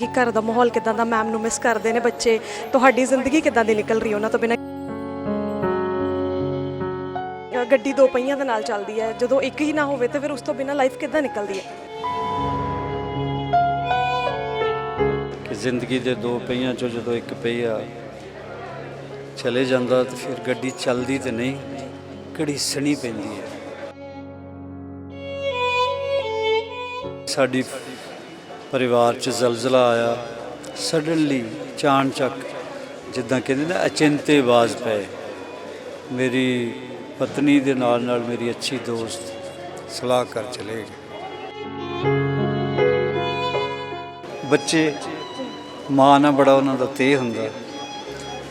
ਕਿ ਘਰ ਦਾ ਮਾਹੌਲ ਕਿਦਾਂ ਦਾ ਮੈਮ ਨੂੰ ਮਿਸ ਕਰਦੇ ਨੇ ਬੱਚੇ? ਤੁਹਾਡੀ ਜ਼ਿੰਦਗੀ ਕਿਦਾਂ ਦੀ ਨਿਕਲ ਰਹੀ ਉਹਨਾਂ ਤੋਂ ਬਿਨਾਂ? ਗੱਡੀ ਦੋ ਪਹੀਆਂ ਦੇ ਨਾਲ ਚੱਲਦੀ ਹੈ। ਜਦੋਂ ਇੱਕ ਹੀ ਨਾ ਹੋਵੇ ਤੇ ਫਿਰ ਉਸ ਤੋਂ ਬਿਨਾਂ ਲਾਈਫ ਕਿਦਾਂ ਨਿਕਲਦੀ ਹੈ? ਕਿ ਜ਼ਿੰਦਗੀ ਦੇ ਦੋ ਪਹੀਆਂ ਚੋਂ ਜਦੋਂ ਇੱਕ ਪਹੀਆ ਚਲੇ ਜਾਂਦਾ ਤਾਂ ਫਿਰ ਗੱਡੀ ਚੱਲਦੀ ਤੇ ਨਹੀਂ ਘੜੀਸਣੀ ਪੈਂਦੀ ਹੈ। ਸਾਡੀ ਪਰਿਵਾਰ 'ਚ ਜ਼ਲਜ਼ਲਾ ਆਇਆ। ਸਡਨਲੀ ਚਾਣਚੱਕ ਜਿੱਦਾਂ ਕਹਿੰਦੇ ਨਾ ਅਚਿੰਤੇ ਬਾਜ਼ ਪਏ। ਮੇਰੀ ਪਤਨੀ ਦੇ ਨਾਲ ਨਾਲ ਮੇਰੀ ਅੱਛੀ ਦੋਸਤ ਸਲਾਹ ਕਰ ਚਲੇ ਗਏ। ਬੱਚੇ, ਮਾਂ ਨਾਲ ਬੜਾ ਉਹਨਾਂ ਦਾ ਤੇ ਹੁੰਦਾ।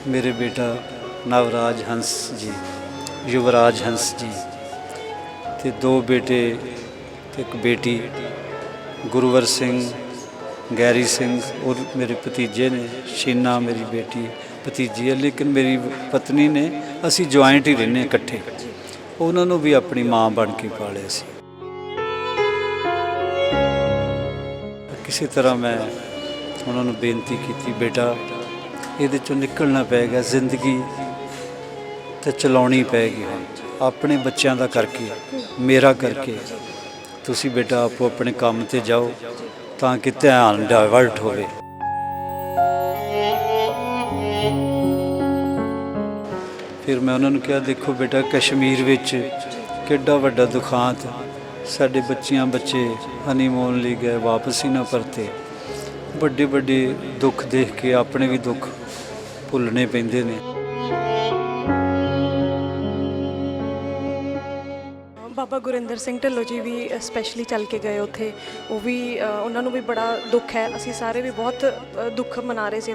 ਮੇਰੇ ਬੇਟਾ ਨਵਰਾਜ ਹੰਸ ਜੀ, ਯੁਵਰਾਜ ਹੰਸ ਜੀ ਤੇ ਦੋ ਬੇਟੇ ਤੇ ਇੱਕ ਬੇਟੀ, ਗੁਰਵਰ ਸਿੰਘ ਗੈਰੀ ਸਿੰਘ, ਔਰ ਮੇਰੇ ਭਤੀਜੇ ਨੇ, ਸ਼ੀਨਾ ਮੇਰੀ ਬੇਟੀ, ਭਤੀਜੀ ਹੈ, ਲੇਕਿਨ ਮੇਰੀ ਪਤਨੀ ਨੇ, ਅਸੀਂ ਜੁਆਇੰਟ ਹੀ ਰਹਿੰਦੇ ਇਕੱਠੇ। ਉਹਨਾਂ ਨੂੰ ਵੀ ਆਪਣੀ ਮਾਂ ਬਣ ਕੇ ਪਾਲਿਆ ਸੀ। ਕਿਸੇ ਤਰ੍ਹਾਂ ਮੈਂ ਉਹਨਾਂ ਨੂੰ ਬੇਨਤੀ ਕੀਤੀ, ਬੇਟਾ, ਇਹਦੇ ਚੋਂ ਨਿਕਲਣਾ ਪਏਗਾ ਜ਼ਿੰਦਗੀ ਤੇ ਚਲਾਉਣੀ ਪਏਗੀ ਆਪਣੇ ਬੱਚਿਆਂ ਦਾ ਕਰਕੇ, ਮੇਰਾ ਕਰਕੇ, ਤੁਸੀਂ ਬੇਟਾ ਆਪੋ ਆਪਣੇ ਕੰਮ ਤੇ ਜਾਓ। ਤਾਂ ਕਿ ਧਿਆਨ ਡਾਇਵਰਟ ਹੋਵੇ। ਫਿਰ ਮੈਂ ਉਹਨਾਂ ਨੂੰ ਕਿਹਾ, ਦੇਖੋ ਬੇਟਾ, ਕਸ਼ਮੀਰ ਵਿੱਚ ਕਿੱਡਾ ਵੱਡਾ ਦੁਖਾਂਤ ਸਾਡੇ ਬੱਚੀਆਂ ਬੱਚੇ ਹਨੀਮੂਨ ਲਈ ਗਏ, ਵਾਪਸ ਹੀ ਨਾ ਪਰਤੇ। ਵੱਡੇ ਵੱਡੇ ਦੁੱਖ ਦੇਖ ਕੇ ਆਪਣੇ ਵੀ ਦੁੱਖ ਭੁੱਲਣੇ ਪੈਂਦੇ ਨੇ। ਬਾਬਾ ਗੁਰਿੰਦਰ ਸਿੰਘ ਢਿੱਲੋਂ ਜੀ ਵੀ ਸਪੈਸ਼ਲੀ ਚੱਲ ਕੇ ਗਏ ਉੱਥੇ। ਉਹ ਵੀ ਉਹਨਾਂ ਨੂੰ ਵੀ ਬੜਾ ਦੁੱਖ ਹੈ। ਅਸੀਂ ਸਾਰੇ ਵੀ ਬਹੁਤ ਦੁੱਖ ਮਨਾ ਰਹੇ ਸੀ।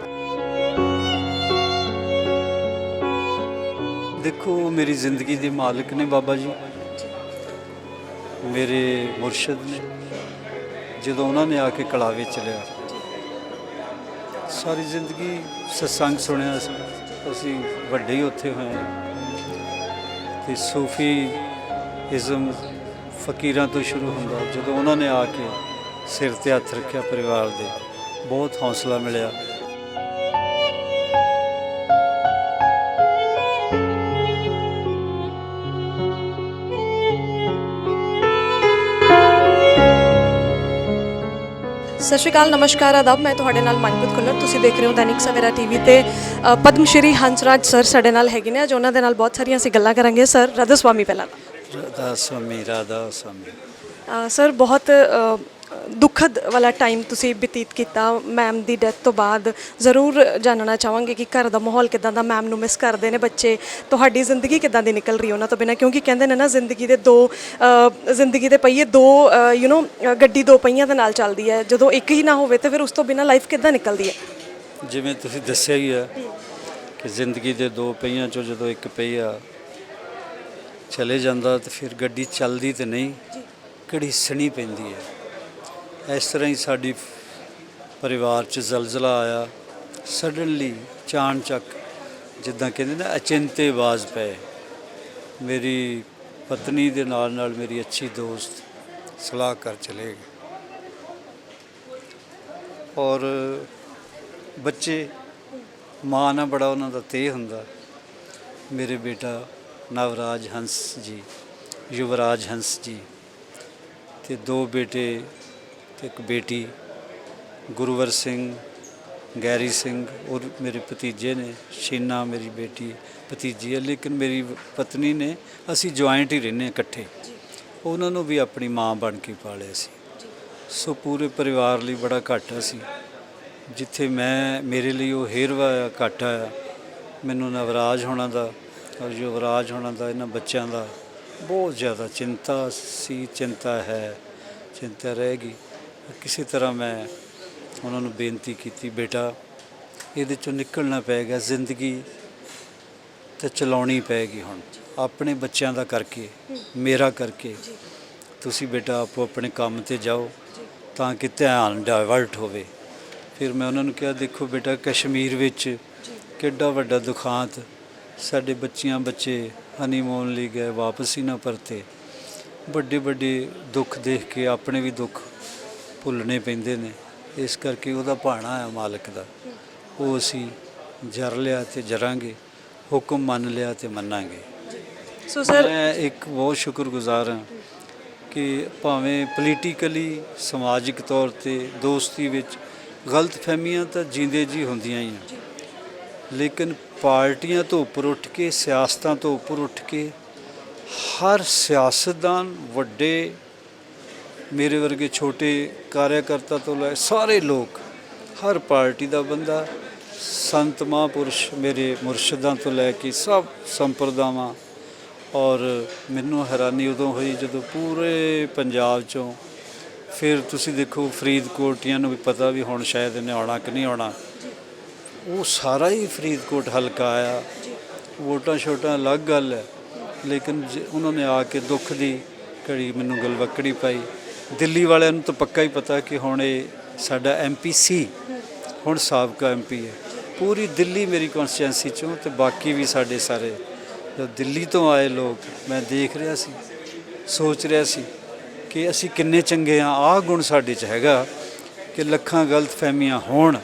ਦੇਖੋ ਮੇਰੀ ਜ਼ਿੰਦਗੀ ਦੇ ਮਾਲਕ ਨੇ ਬਾਬਾ ਜੀ। ਮੇਰੇ ਮੁਰਸ਼ਿਦ ਨੇ। ਜਦੋਂ ਉਹਨਾਂ ਨੇ ਆ ਕੇ ਕਲਾਵੇ ਚ ਲਿਆ। ਸਾਰੀ ਜ਼ਿੰਦਗੀ ਸਤਸੰਗ ਸੁਣਿਆ ਸੀ ਅਸੀਂ ਵੱਡੇ ਹੀ ਉੱਥੇ ਹੋਏ ਹਾਂ। ਤੇ ਸੂਫੀ ਇਜ਼ਮ ਫਕੀਰਾਂ ਤੋਂ ਸ਼ੁਰੂ ਹੁੰਦਾ। ਜਦੋਂ ਉਹਨਾਂ ਨੇ ਆ ਕੇ ਸਿਰ ਤੇ ਹੱਥ ਰੱਖਿਆ ਪਰਿਵਾਰ ਦੇ ਬਹੁਤ ਹੌਸਲਾ ਮਿਲਿਆ। ਸਤਿ ਸ਼੍ਰੀ ਅਕਾਲ ਨਮਸਕਾਰ ਆਦਾਬ। ਮੈਂ ਤੁਹਾਡੇ ਨਾਲ ਮਨਪ੍ਰੀਤ ਖੁੱਲਰ। ਤੁਸੀਂ ਦੇਖ ਰਹੇ ਹੋ ਦੈਨਿਕ ਸਵੇਰਾ ਟੀਵੀ ਤੇ ਅ, ਪਦਮ ਸ਼੍ਰੀ ਹੰਸਰਾਜ ਸਰ ਸਾਡੇ ਨਾਲ ਹੈਗੇ ਨੇ। ਅੱਜ ਉਹਨਾਂ ਦੇ ਨਾਲ ਬਹੁਤ ਸਾਰੀਆਂ ਅਸੀਂ ਗੱਲਾਂ ਕਰਾਂਗੇ। ਸਰ ਰਾਧਾ ਸਵਾਮੀ ਪਹਿਲਾਂ। ਤਾਂ। ਰਾਧਾ ਸਵਾਮੀ ਰਾਧਾ ਸਵਾਮੀ। ਅ, ਸਰ ਬਹੁਤ ਅ, ਦੁਖਦ ਵਾਲਾ ਟਾਈਮ ਤੁਸੀਂ ਬਤੀਤ ਕੀਤਾ ਮੈਮ ਦੀ ਡੈਥ ਤੋਂ ਬਾਅਦ। ਜ਼ਰੂਰ ਜਾਣਨਾ ਚਾਹਾਂਗੇ ਕਿ ਘਰ ਦਾ ਮਾਹੌਲ ਕਿਦਾਂ ਦਾ ਮੈਮ ਨੂੰ ਮਿਸ ਕਰਦੇ ਨੇ ਬੱਚੇ। ਤੁਹਾਡੀ ਜ਼ਿੰਦਗੀ ਕਿਦਾਂ ਦੀ ਨਿਕਲ ਰਹੀ ਹੈ ਉਹਨਾਂ ਤੋਂ ਬਿਨਾਂ? ਕਿਉਂਕਿ ਕਹਿੰਦੇ ਨੇ ਨਾ ਜ਼ਿੰਦਗੀ ਦੇ ਦੋ ਅ, ਜ਼ਿੰਦਗੀ ਦੇ ਪਹੀਏ ਦੋ ਯੂ نو ਗੱਡੀ ਦੋ ਪਹੀਆਂ ਦੇ ਨਾਲ ਚੱਲਦੀ ਹੈ। ਜਦੋਂ ਇੱਕ ਹੀ ਨਾ ਹੋਵੇ ਤੇ ਫਿਰ ਉਸ ਤੋਂ ਬਿਨਾਂ ਲਾਈਫ ਕਿਦਾਂ ਨਿਕਲਦੀ ਹੈ? ਜਿਵੇਂ ਤੁਸੀਂ ਦੱਸਿਆ ਹੀ ਹੈ ਕਿ ਜ਼ਿੰਦਗੀ ਦੇ ਦੋ ਪਹੀਆਂ ਚੋਂ ਜਦੋਂ ਇੱਕ ਪਹੀਆ ਚਲੇ ਜਾਂਦਾ ਤਾਂ ਫਿਰ ਗੱਡੀ ਚੱਲਦੀ ਤੇ ਨਹੀਂ ਘੜੀਸਣੀ ਪੈਂਦੀ ਹੈ। ਇਸ ਤਰ੍ਹਾਂ ਹੀ ਸਾਡੀ ਪਰਿਵਾਰ 'ਚ ਜ਼ਲਜ਼ਲਾ ਆਇਆ। ਸਡਨਲੀ ਚਾਣਚੱਕ ਜਿੱਦਾਂ ਕਹਿੰਦੇ ਨੇ ਅਚਿੰਤੇ ਬਾਜ਼ ਪਏ। ਮੇਰੀ ਪਤਨੀ ਦੇ ਨਾਲ ਨਾਲ ਮੇਰੀ ਅੱਛੀ ਦੋਸਤ ਸਲਾਹ ਕਰ ਚਲੇ ਗਏ। ਔਰ ਬੱਚੇ ਮਾਂ ਨਾਲ ਬੜਾ ਉਹਨਾਂ ਦਾ ਤੇ ਹੁੰਦਾ। ਮੇਰੇ ਬੇਟਾ ਨਵਰਾਜ ਹੰਸ ਜੀ ਯੁਵਰਾਜ ਹੰਸ ਜੀ ਤੇ ਦੋ ਬੇਟੇ ਤੇ ਇੱਕ ਬੇਟੀ ਗੁਰੂਵਰ ਸਿੰਘ ਗੈਰੀ ਸਿੰਘ ਔਰ ਮੇਰੇ ਭਤੀਜੇ ਨੇ ਸ਼ੀਨਾ ਮੇਰੀ ਬੇਟੀ ਭਤੀਜੀ ਹੈ ਲੇਕਿਨ ਮੇਰੀ ਪਤਨੀ ਨੇ ਅਸੀਂ ਜੁਆਇੰਟ ਹੀ ਰਹਿੰਦੇ ਇਕੱਠੇ। ਉਹਨਾਂ ਨੂੰ ਵੀ ਆਪਣੀ ਮਾਂ ਬਣ ਕੇ ਪਾਲਿਆ ਸੀ। ਸੋ ਪੂਰੇ ਪਰਿਵਾਰ ਲਈ ਬੜਾ ਘਾਟਾ ਸੀ। ਜਿੱਥੇ ਮੈਂ ਮੇਰੇ ਲਈ ਉਹ ਹੇਰਵਾ ਘਾਟਾ ਮੈਨੂੰ ਨਵਰਾਜ ਹੋਣਾ ਦਾ ਔਰ ਯੁਵਰਾਜ ਹੋਣਾ ਦਾ, ਇਹਨਾਂ ਬੱਚਿਆਂ ਦਾ ਬਹੁਤ ਜ਼ਿਆਦਾ ਚਿੰਤਾ ਸੀ, ਚਿੰਤਾ ਹੈ, ਚਿੰਤਾ ਰਹੇਗੀ। ਕਿਸੇ ਤਰ੍ਹਾਂ ਮੈਂ ਉਹਨਾਂ ਨੂੰ ਬੇਨਤੀ ਕੀਤੀ, ਬੇਟਾ, ਇਹਦੇ ਚੋਂ ਨਿਕਲਣਾ ਪਏਗਾ ਜ਼ਿੰਦਗੀ ਤੇ ਚਲਾਉਣੀ ਪਏਗੀ ਹੁਣ। ਆਪਣੇ ਬੱਚਿਆਂ ਦਾ ਕਰਕੇ, ਮੇਰਾ ਕਰਕੇ। ਤੁਸੀਂ ਬੇਟਾ ਆਪੋ ਆਪਣੇ ਕੰਮ ਤੇ ਜਾਓ ਤਾਂ ਕਿ ਧਿਆਨ ਡਾਇਵਰਟ ਹੋਵੇ। ਫਿਰ ਮੈਂ ਉਹਨਾਂ ਨੂੰ ਕਿਹਾ, ਦੇਖੋ ਬੇਟਾ, ਕਸ਼ਮੀਰ ਵਿੱਚ ਕਿੱਡਾ ਵੱਡਾ ਦੁਖਾਂਤ ਸਾਡੇ ਬੱਚੀਆਂ ਬੱਚੇ ਹਨੀਮੂਨ ਲਈ ਗਏ ਵਾਪਸ ਹੀ ਨਾ ਪਰਤੇ। ਵੱਡੇ ਵੱਡੇ ਦੁੱਖ ਦੇਖ ਕੇ ਆਪਣੇ ਵੀ ਦੁੱਖ ਭੁੱਲਣੇ ਪੈਂਦੇ ਨੇ। ਇਸ ਕਰਕੇ ਉਹਦਾ ਭਾਣਾ ਹੈ ਮਾਲਕ ਦਾ। ਉਹ ਅਸੀਂ ਜਰ ਲਿਆ ਤੇ ਜਰਾਂਗੇ ਹੁਕਮ ਮੰਨ ਲਿਆ ਤੇ ਮੰਨਾਂਗੇ। ਸੋ ਸਰ ਮੈਂ ਇੱਕ ਬਹੁਤ ਸ਼ੁਕਰਗੁਜ਼ਾਰ ਹਾਂ ਕਿ ਭਾਵੇਂ ਪੋਲੀਟੀਕਲੀ ਸਮਾਜਿਕ ਤੌਰ ਤੇ ਦੋਸਤੀ ਵਿੱਚ ਗਲਤਫਹਿਮੀਆਂ ਤਾਂ ਜਿੰਦੇ ਜੀ ਹੁੰਦੀਆਂ ਹੀ ਆ। ਲੇਕਿਨ ਪਾਰਟੀਆਂ ਤੋਂ ਉੱਪਰ ਉੱਠ ਕੇ, ਸਿਆਸਤਾਂ ਤੋਂ ਉੱਪਰ ਉੱਠ ਕੇ, ਹਰ ਸਿਆਸਤਦਾਨ ਵੱਡੇ, ਮੇਰੇ ਵਰਗੇ ਛੋਟੇ ਕਾਰਿਆਕਰਤਾ ਤੋਂ ਲੈ ਸਾਰੇ ਲੋਕ, ਹਰ ਪਾਰਟੀ ਦਾ ਬੰਦਾ, ਸੰਤ ਮਹਾਂਪੁਰਸ਼ ਮੇਰੇ ਮੁਰਸ਼ਿਦਾਂ ਤੋਂ ਲੈ ਕੇ ਸਭ ਸੰਪਰਦਾਵਾਂ, ਔਰ ਮੈਨੂੰ ਹੈਰਾਨੀ ਉਦੋਂ ਹੋਈ ਜਦੋਂ ਪੂਰੇ ਪੰਜਾਬ ਚੋਂ, ਫਿਰ ਤੁਸੀਂ ਦੇਖੋ ਫਰੀਦਕੋਟੀਆਂ ਨੂੰ ਵੀ ਪਤਾ ਵੀ ਹੁਣ ਸ਼ਾਇਦ ਇਹਨੇ ਆਉਣਾ ਕਿ ਨਹੀਂ ਆਉਣਾ ਉਹ ਸਾਰਾ ਹੀ ਫਰੀਦਕੋਟ ਹਲਕਾ ਆਇਆ ਵੋਟਾਂ ਛੋਟਾਂ ਅਲੱਗ ਗੱਲ ਹੈ। ਲੇਕਿਨ ਉਹਨਾਂ ਨੇ ਆ ਕੇ ਦੁੱਖ ਦੀ ਘੜੀ ਮੈਨੂੰ ਗਲਵੱਕੜੀ ਪਾਈ। ਦਿੱਲੀ ਵਾਲਿਆਂ ਨੂੰ ਤਾਂ ਪੱਕਾ ਹੀ ਪਤਾ ਕਿ ਹੁਣ ਇਹ ਸਾਡਾ ਐਮਪੀ ਸੀ। ਹੁਣ ਸਾਬਕਾ ਐਮਪੀ ਹੈ। ਪੂਰੀ ਦਿੱਲੀ ਮੇਰੀ ਕਨਸਟੀਟੈਂਸੀ ਚੋਂ ਤੇ ਬਾਕੀ ਵੀ ਸਾਡੇ ਸਾਰੇ। ਜੋ ਦਿੱਲੀ ਤੋਂ ਆਏ ਲੋਕ ਮੈਂ ਦੇਖ ਰਿਹਾ ਸੀ ਸੋਚ ਰਿਹਾ ਸੀ ਕਿ ਅਸੀਂ ਕਿੰਨੇ ਚੰਗੇ ਆ ਆਹ ਗੁਣ ਸਾਡੇ 'ਚ ਹੈਗਾ ਕਿ ਲੱਖਾਂ ਗਲਤ ਫਹਿਮੀਆਂ ਹੋਣ।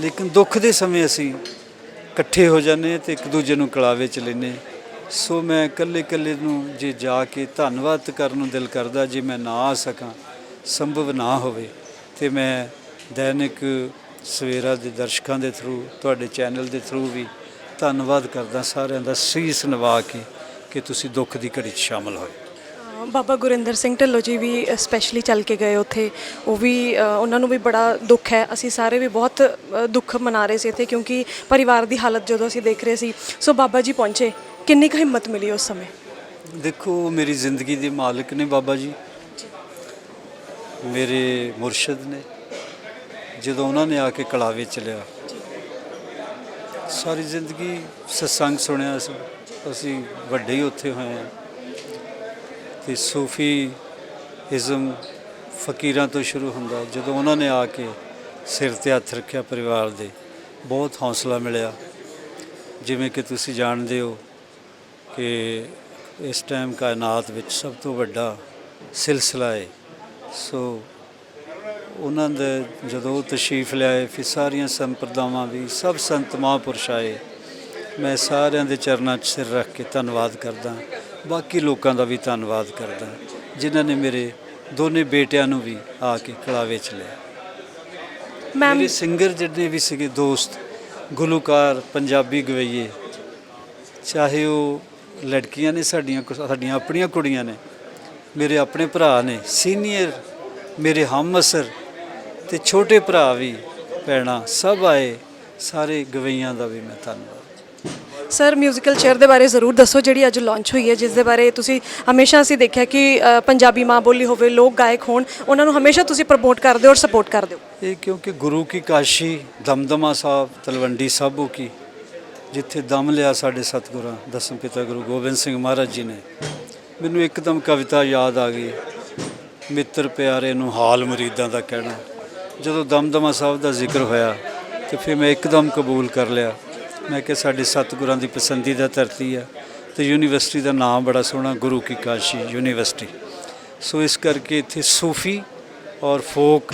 ਲੇਕਿਨ ਦੁੱਖ ਦੇ ਸਮੇਂ ਅਸੀਂ ਇਕੱਠੇ ਹੋ ਜਾਂਦੇ ਤੇ ਇੱਕ ਦੂਜੇ ਨੂੰ ਕਲਾਵੇ ਚ ਲੈਨੇ ਸੋ ਮੈਂ ਇਕੱਲੇ ਇਕੱਲੇ ਨੂੰ ਜੇ ਜਾ ਕੇ ਧੰਨਵਾਦ ਕਰਨ ਨੂੰ ਦਿਲ ਕਰਦਾ, ਜੇ ਮੈਂ ਨਾ ਆ ਸਕਾਂ, ਸੰਭਵ ਨਾ ਹੋਵੇ, ਤੇ ਮੈਂ ਦੈਨਿਕ ਸਵੇਰਾ ਦੇ ਦਰਸ਼ਕਾਂ ਦੇ ਥਰੂ ਤੁਹਾਡੇ ਚੈਨਲ ਦੇ ਥਰੂ ਵੀ ਧੰਨਵਾਦ ਕਰਦਾ ਸਾਰਿਆਂ ਦਾ ਸੀਸ ਨਵਾ ਕੇ ਕਿ ਤੁਸੀਂ ਦੁੱਖ ਦੀ ਘੜੀ 'ਚ ਸ਼ਾਮਲ ਹੋਏ। ਬਾਬਾ ਗੁਰਿੰਦਰ ਸਿੰਘ ਢਿੱਲੋਂ ਜੀ ਵੀ ਸਪੈਸ਼ਲੀ ਚੱਲ ਕੇ ਗਏ ਉੱਥੇ। ਉਹ ਵੀ ਉਹਨਾਂ ਨੂੰ ਵੀ ਬੜਾ ਦੁੱਖ ਹੈ। ਅਸੀਂ ਸਾਰੇ ਵੀ ਬਹੁਤ ਦੁੱਖ ਮਨਾ ਰਹੇ ਸੀ ਇੱਥੇ ਕਿਉਂਕਿ ਪਰਿਵਾਰ ਦੀ ਹਾਲਤ ਜਦੋਂ ਅਸੀਂ ਦੇਖ ਰਹੇ ਸੀ। ਸੋ ਬਾਬਾ ਜੀ ਪਹੁੰਚੇ। ਕਿੰਨੀ ਕੁ ਹਿੰਮਤ ਮਿਲੀ ਉਸ ਸਮੇਂ? ਦੇਖੋ ਮੇਰੀ ਜ਼ਿੰਦਗੀ ਦੇ ਮਾਲਕ ਨੇ ਬਾਬਾ ਜੀ। ਮੇਰੇ ਮੁਰਸ਼ਿਦ ਨੇ। ਜਦੋਂ ਉਹਨਾਂ ਨੇ ਆ ਕੇ ਕਲਾਵੇ ਲਿਆ। ਸਾਰੀ ਜ਼ਿੰਦਗੀ ਸਤਸੰਗ ਸੁਣਿਆ ਸੀ ਅਸੀਂ ਵੱਡੇ ਹੀ ਉੱਥੇ ਹੋਏ ਹਾਂ। ਤੇ ਸੂਫੀ ਇਜ਼ਮ ਫਕੀਰਾਂ ਤੋਂ ਸ਼ੁਰੂ ਹੁੰਦਾ। ਜਦੋਂ ਉਹਨਾਂ ਨੇ ਆ ਕੇ ਸਿਰ ਤੇ ਹੱਥ ਰੱਖਿਆ ਪਰਿਵਾਰ ਦੇ, ਬਹੁਤ ਹੌਸਲਾ ਮਿਲਿਆ। ਜਿਵੇਂ ਕਿ ਤੁਸੀਂ ਜਾਣਦੇ ਹੋ ਕਿ ਇਸ ਟਾਈਮ ਕਾਇਨਾਤ ਵਿੱਚ ਸਭ ਤੋਂ ਵੱਡਾ ਸਿਲਸਿਲਾ ਹੈ। ਸੋ ਉਹਨਾਂ ਦੇ ਜਦੋਂ ਉਹ ਤਸ਼ਰੀਫ ਲਿਆਏ, ਫਿਰ ਸਾਰੀਆਂ ਸੰਪਰਦਾਵਾਂ ਵੀ, ਸਭ ਸੰਤ ਮਹਾਂਪੁਰਸ਼ ਆਏ। ਮੈਂ ਸਾਰਿਆਂ ਦੇ ਚਰਨਾਂ 'ਚ ਸਿਰ ਰੱਖ ਕੇ ਧੰਨਵਾਦ ਕਰਦਾ। ਬਾਕੀ ਲੋਕਾਂ ਦਾ ਵੀ ਧੰਨਵਾਦ ਕਰਦਾ ਜਿਨ੍ਹਾਂ ਨੇ ਮੇਰੇ ਦੋਨੇ ਬੇਟਿਆਂ ਨੂੰ ਵੀ ਆ ਕੇ ਕਲਾਵੇ 'ਚ ਲਿਆ। ਮੈਮ ਮੇਰੇ ਸਿੰਗਰ ਜਿਹੜੇ ਵੀ ਸੀਗੇ ਦੋਸਤ ਗੁਲੂਕਾਰ ਪੰਜਾਬੀ ਗਵਈਏ ਚਾਹੇ ਉਹ ਲੜਕੀਆਂ ਨੇ ਸਾਡੀਆਂ ਕੁ- ਸਾਡੀਆਂ ਆਪਣੀਆਂ ਕੁੜੀਆਂ ਨੇ ਮੇਰੇ ਆਪਣੇ ਭਰਾ ਨੇ ਸੀਨੀਅਰ ਮੇਰੇ ਹਮਅਸਰ ਤੇ ਛੋਟੇ ਭਰਾ ਵੀ ਭੈਣਾਂ ਸਭ ਆਏ ਸਾਰੇ ਗਵਈਆਂ ਦਾ ਵੀ ਮੈਂ ਧੰਨਵਾਦ। ਸਰ ਮਿਊਜ਼ੀਕਲ ਚੇਅਰ ਦੇ ਬਾਰੇ ਜ਼ਰੂਰ ਦੱਸੋ ਜਿਹੜੀ ਅੱਜ ਲਾਂਚ ਹੋਈ ਹੈ ਜਿਸ ਦੇ ਬਾਰੇ ਤੁਸੀਂ ਹਮੇਸ਼ਾ ਅਸੀਂ ਦੇਖਿਆ ਕਿ ਅ, ਪੰਜਾਬੀ ਮਾਂ ਬੋਲੀ ਹੋਵੇ ਲੋਕ ਗਾਇਕ ਹੋਣ ਉਹਨਾਂ ਨੂੰ ਹਮੇਸ਼ਾ ਤੁਸੀਂ ਪ੍ਰਮੋਟ ਕਰਦੇ ਹੋ ਔਰ ਸਪੋਰਟ ਕਰਦੇ ਹੋ। ਇਹ ਕਿਉਂਕਿ ਗੁਰੂ ਕੀ ਕਾਸ਼ੀ ਦਮਦਮਾ ਸਾਹਿਬ ਤਲਵੰਡੀ ਸਾਬੋ ਕੀ ਜਿੱਥੇ ਦਮ ਲਿਆ ਸਾਡੇ ਸਤਿਗੁਰਾਂ ਦਸਮ ਪਿਤਾ ਗੁਰੂ ਗੋਬਿੰਦ ਸਿੰਘ ਮਹਾਰਾਜ ਜੀ ਨੇ। ਮੈਨੂੰ ਇੱਕਦਮ ਕਵਿਤਾ ਯਾਦ ਆ ਗਈ ਮਿੱਤਰ ਪਿਆਰੇ ਨੂੰ ਹਾਲ ਮੁਰੀਦਾਂ ਦਾ ਕਹਿਣਾ। ਜਦੋਂ ਦਮਦਮਾ ਸਾਹਿਬ ਦਾ ਜ਼ਿਕਰ ਹੋਇਆ ਤੇ ਫਿਰ ਮੈਂ ਇੱਕਦਮ ਕਬੂਲ ਕਰ ਲਿਆ। ਮੈਂ ਕਿ ਸਾਡੇ ਸਤਿਗੁਰਾਂ ਦੀ ਪਸੰਦੀਦਾ ਧਰਤੀ ਆ ਤੇ ਯੂਨੀਵਰਸਿਟੀ ਦਾ ਨਾਮ ਬੜਾ ਸੋਹਣਾ, ਗੁਰੂ ਕੀ ਕਾਸ਼ੀ ਯੂਨੀਵਰਸਿਟੀ। ਸੋ ਇਸ ਕਰਕੇ ਇੱਥੇ ਸੂਫੀ ਔਰ ਫੋਕ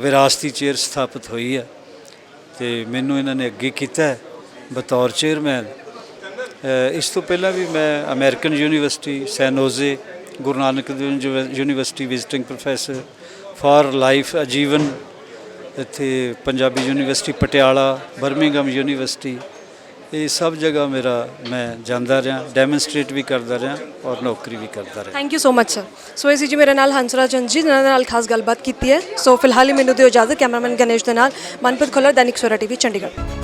ਵਿਰਾਸਤੀ ਚੇਅਰ ਸਥਾਪਿਤ ਹੋਈ ਆ ਤੇ ਮੈਨੂੰ ਇਹਨਾਂ ਨੇ ਅੱਗੇ ਕੀਤਾ ਬਤੌਰ ਚੇਅਰਮੈਨ। ਇਸ ਤੋਂ ਪਹਿਲਾਂ ਵੀ ਮੈਂ American university San Jose Guru Nanak Dev ਯੂਨੀਵਰ- university visiting professor, for life ਅਜੀਵਨ, ਇੱਥੇ Punjabi university, Patiala Birmingham university ਇਹ ਸਭ ਜਗ੍ਹਾ ਮੇਰਾ ਮੈਂ ਜਾਂਦਾ ਰਿਹਾ ਡੈਮੋਨਸਟ੍ਰੇਟ ਵੀ ਕਰਦਾ ਰਿਹਾ ਔਰ ਨੌਕਰੀ ਵੀ ਕਰਦਾ ਰਿਹਾ। Thank you so much sir so ਇਹ ਸੀ ਜੀ ਮੇਰੇ ਨਾਲ ਹੰਸਰਾਜਨ ਜੀ ਜਿਨ੍ਹਾਂ ਦੇ ਨਾਲ ਖਾਸ ਗੱਲਬਾਤ ਕੀਤੀ ਹੈ। ਸੋ ਫਿਲਹਾਲ ਹੀ ਮੈਨੂੰ ਦਿਓ ਇਜਾਜ਼ਤ, ਕੈਮਰਾਮੈਨ ਗਣੇਸ਼ ਦੇ ਨਾਲ। ਮਨਪ੍ਰੀਤ ਖੋਲਰ, ਦੈਨਿਕ ਸਵੇਰਾ ਟੀਵੀ, ਚੰਡੀਗੜ੍ਹ।